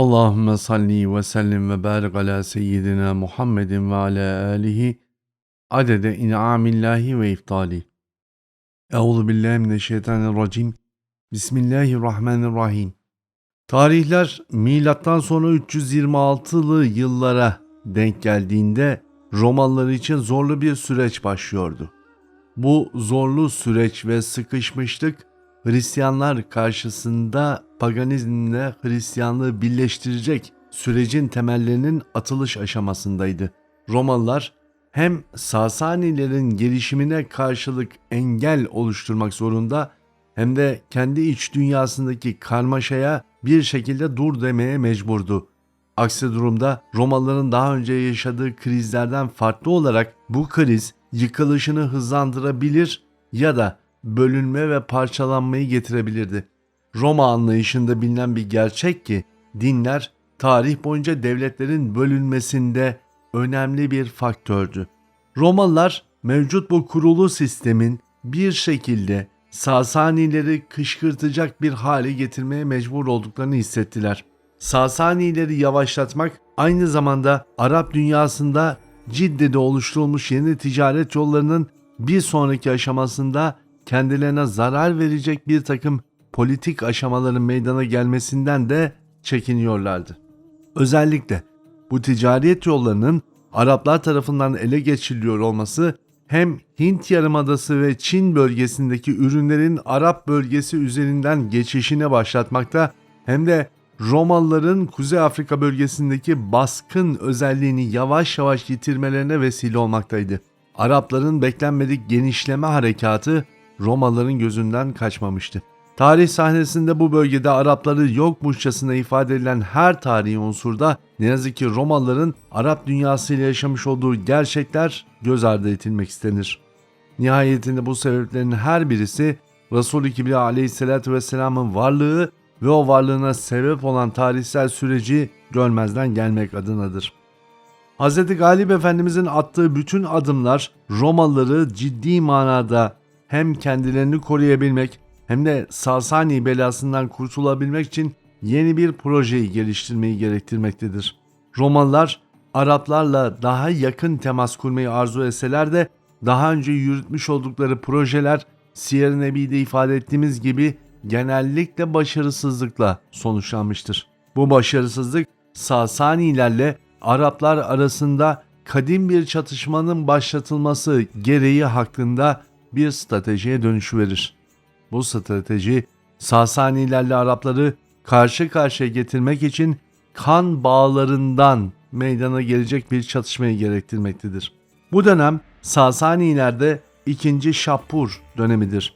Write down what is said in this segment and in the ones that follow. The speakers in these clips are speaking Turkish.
Allahümme salli ve sellim ve barik ala seyyidina Muhammedin ve ala alihi adede in'amillahi ve iftali. Euzu billahi mineşşeytanirracim. Bismillahirrahmanirrahim. Tarihler milattan sonra 326'lı yıllara denk geldiğinde Romalılar için zorlu bir süreç başlıyordu. Bu zorlu süreç ve sıkışmışlık Hristiyanlar karşısında paganizmle Hristiyanlığı birleştirecek sürecin temellerinin atılış aşamasındaydı. Romalılar hem Sasanilerin gelişimine karşılık engel oluşturmak zorunda hem de kendi iç dünyasındaki karmaşaya bir şekilde dur demeye mecburdu. Aksi durumda Romalıların daha önce yaşadığı krizlerden farklı olarak bu kriz yıkılışını hızlandırabilir ya da bölünme ve parçalanmayı getirebilirdi. Roma anlayışında bilinen bir gerçek ki dinler tarih boyunca devletlerin bölünmesinde önemli bir faktördü. Romalılar mevcut bu kurulu sistemin bir şekilde Sasanileri kışkırtacak bir hale getirmeye mecbur olduklarını hissettiler. Sasanileri yavaşlatmak aynı zamanda Arap dünyasında Cidde'de oluşturulmuş yeni ticaret yollarının bir sonraki aşamasında kendilerine zarar verecek bir takım politik aşamaların meydana gelmesinden de çekiniyorlardı. Özellikle bu ticaret yollarının Araplar tarafından ele geçiriliyor olması hem Hint Yarımadası ve Çin bölgesindeki ürünlerin Arap bölgesi üzerinden geçişine başlatmakta hem de Romalıların Kuzey Afrika bölgesindeki baskın özelliğini yavaş yavaş yitirmelerine vesile olmaktaydı. Arapların beklenmedik genişleme harekatı Romalıların gözünden kaçmamıştı. Tarih sahnesinde bu bölgede Arapları yokmuşçasına ifade edilen her tarihi unsurda ne yazık ki Romalıların Arap dünyasıyla yaşamış olduğu gerçekler göz ardı edilmek istenir. Nihayetinde bu sebeplerin her birisi Resul-i Kibriya aleyhissalatü vesselamın varlığı ve o varlığına sebep olan tarihsel süreci görmezden gelmek adınadır. Hz. Galip Efendimizin attığı bütün adımlar Romalıları ciddi manada hem kendilerini koruyabilmek hem de Sasani belasından kurtulabilmek için yeni bir projeyi geliştirmeyi gerektirmektedir. Romalılar Araplarla daha yakın temas kurmayı arzu etseler de daha önce yürütmüş oldukları projeler Siyer-i Nebi'de ifade ettiğimiz gibi genellikle başarısızlıkla sonuçlanmıştır. Bu başarısızlık Sasanilerle Araplar arasında kadim bir çatışmanın başlatılması gereği hakkında bir stratejiye dönüşü verir. Bu strateji Sasanilerle Arapları karşı karşıya getirmek için kan bağlarından meydana gelecek bir çatışmayı gerektirmektedir. Bu dönem Sasanilerde 2. Şapur dönemidir.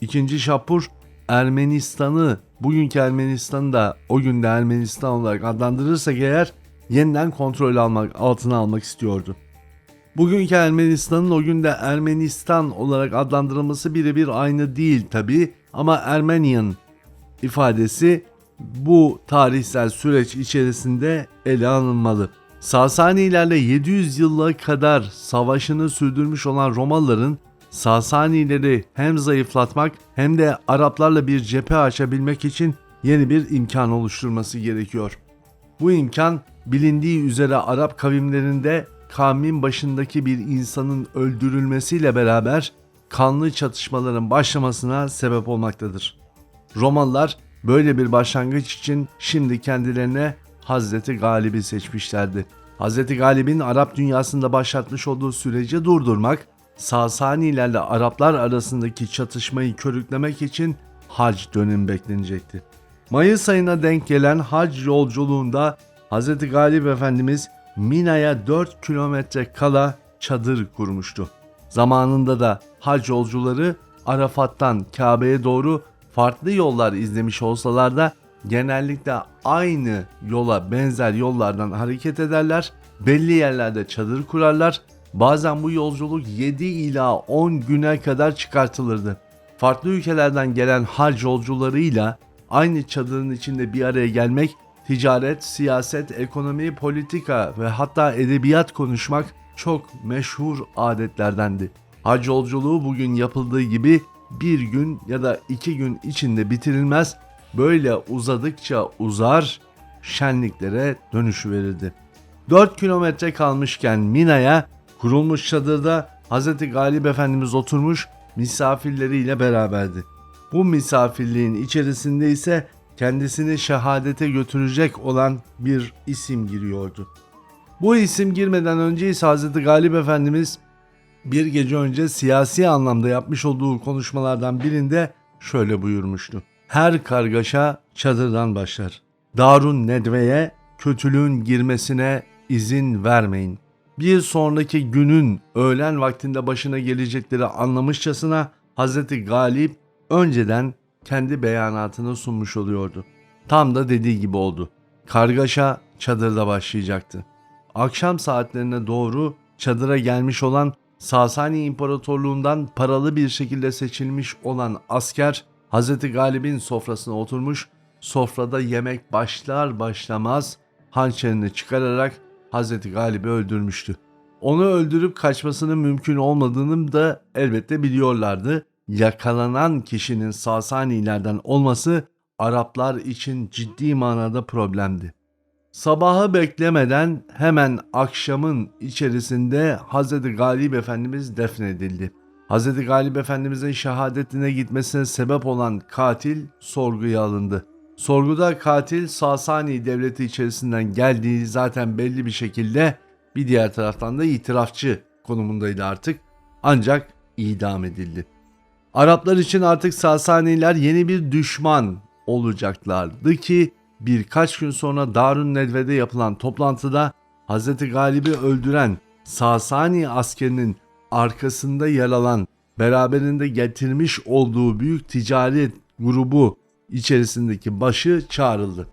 2. Şapur Ermenistan'ı, bugünkü Ermenistan'ı da o günde Ermenistan olarak adlandırırsak eğer yeniden kontrol almak, altına almak istiyordu. Bugünkü Ermenistan'ın o günde Ermenistan olarak adlandırılması birebir aynı değil tabi ama Ermenian ifadesi bu tarihsel süreç içerisinde ele alınmalı. Sasanilerle 700 yıla kadar savaşını sürdürmüş olan Romalıların Sasanileri hem zayıflatmak hem de Araplarla bir cephe açabilmek için yeni bir imkan oluşturması gerekiyor. Bu imkan bilindiği üzere Arap kavimlerinde kavmin başındaki bir insanın öldürülmesiyle beraber kanlı çatışmaların başlamasına sebep olmaktadır. Romalılar böyle bir başlangıç için şimdi kendilerine Hazreti Galip'i seçmişlerdi. Hazreti Galip'in Arap dünyasında başlatmış olduğu süreci durdurmak, Sasanilerle Araplar arasındaki çatışmayı körüklemek için hac dönemi beklenecekti. Mayıs ayına denk gelen hac yolculuğunda Hz. Galip Efendimiz Mina'ya 4 kilometre kala çadır kurmuştu. Zamanında da hac yolcuları Arafat'tan Kabe'ye doğru farklı yollar izlemiş olsalar da genellikle aynı yola benzer yollardan hareket ederler. Belli yerlerde çadır kurarlar. Bazen bu yolculuk 7 ila 10 güne kadar çıkartılırdı. Farklı ülkelerden gelen hac yolcularıyla aynı çadırın içinde bir araya gelmek ticaret, siyaset, ekonomi, politika ve hatta edebiyat konuşmak çok meşhur adetlerdendi. Hac yolculuğu bugün yapıldığı gibi bir gün ya da iki gün içinde bitirilmez. Böyle uzadıkça uzar, şenliklere dönüşüverirdi. 4 kilometre kalmışken Mina'ya kurulmuş çadırda Hz. Galip Efendimiz oturmuş misafirleriyle beraberdi. Bu misafirliğin içerisinde ise kendisini şehadete götürecek olan bir isim giriyordu. Bu isim girmeden önce ise Hz. Galip Efendimiz bir gece önce siyasi anlamda yapmış olduğu konuşmalardan birinde şöyle buyurmuştu. Her kargaşa çadırdan başlar. Darun Nedve'ye kötülüğün girmesine izin vermeyin. Bir sonraki günün öğlen vaktinde başına gelecekleri anlamışçasına Hz. Galip önceden kendi beyanatını sunmuş oluyordu. Tam da dediği gibi oldu. Kargaşa çadırda başlayacaktı. Akşam saatlerine doğru çadıra gelmiş olan Sasani İmparatorluğundan paralı bir şekilde seçilmiş olan asker Hz. Galip'in sofrasına oturmuş, sofrada yemek başlar başlamaz hançerini çıkararak Hz. Galip'i öldürmüştü. Onu öldürüp kaçmasının mümkün olmadığını da elbette biliyorlardı. Yakalanan kişinin Sasanilerden olması Araplar için ciddi manada problemdi. Sabahı beklemeden hemen akşamın içerisinde Hz. Galip Efendimiz defnedildi. Hz. Galip Efendimizin şehadetine gitmesine sebep olan katil sorguya alındı. Sorguda katil Sasani devleti içerisinden geldiği zaten belli bir şekilde bir diğer taraftan da itirafçı konumundaydı artık. Ancak idam edildi. Araplar için artık Sasaniler yeni bir düşman olacaklardı ki birkaç gün sonra Darun Nedve'de yapılan toplantıda Hz. Galip'i öldüren Sasani askerinin arkasında yer alan beraberinde getirmiş olduğu büyük ticaret grubu içerisindeki başı çağrıldı.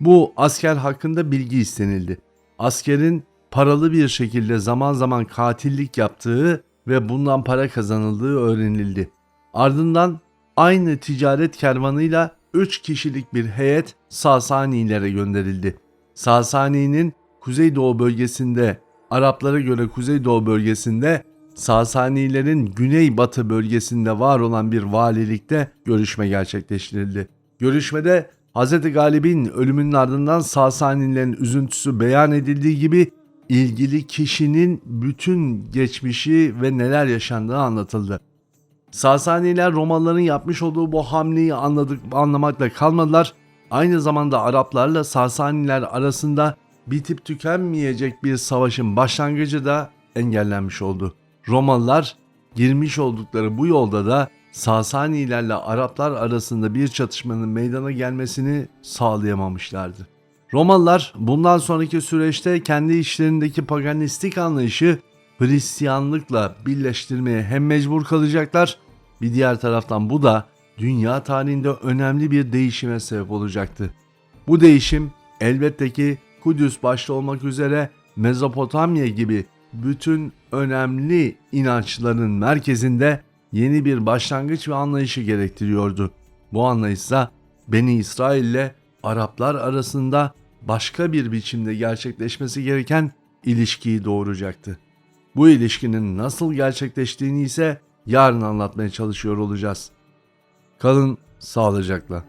Bu asker hakkında bilgi istenildi. Askerin paralı bir şekilde zaman zaman katillik yaptığı ve bundan para kazanıldığı öğrenildi. Ardından aynı ticaret kervanıyla 3 kişilik bir heyet Sasanilere gönderildi. Sasani'nin kuzeydoğu bölgesinde, Araplara göre kuzeydoğu bölgesinde, Sasanilerin güneybatı bölgesinde var olan bir valilikte görüşme gerçekleştirildi. Görüşmede Hz. Galip'in ölümünün ardından Sasanilerin üzüntüsü beyan edildiği gibi ilgili kişinin bütün geçmişi ve neler yaşandığı anlatıldı. Sasaniler Romalıların yapmış olduğu bu hamleyi anladık, anlamakla kalmadılar. Aynı zamanda Araplarla Sasaniler arasında bitip tükenmeyecek bir savaşın başlangıcı da engellenmiş oldu. Romalılar girmiş oldukları bu yolda da Sasanilerle Araplar arasında bir çatışmanın meydana gelmesini sağlayamamışlardı. Romalılar bundan sonraki süreçte kendi işlerindeki paganistik anlayışı Hristiyanlıkla birleştirmeye hem mecbur kalacaklar bir diğer taraftan bu da dünya tarihinde önemli bir değişime sebep olacaktı. Bu değişim elbette ki Kudüs başta olmak üzere Mezopotamya gibi bütün önemli inançların merkezinde yeni bir başlangıç ve anlayışı gerektiriyordu. Bu anlayış ise Beni İsrail ile Araplar arasında başka bir biçimde gerçekleşmesi gereken ilişkiyi doğuracaktı. Bu ilişkinin nasıl gerçekleştiğini ise yarın anlatmaya çalışıyor olacağız. Kalın sağlıcakla.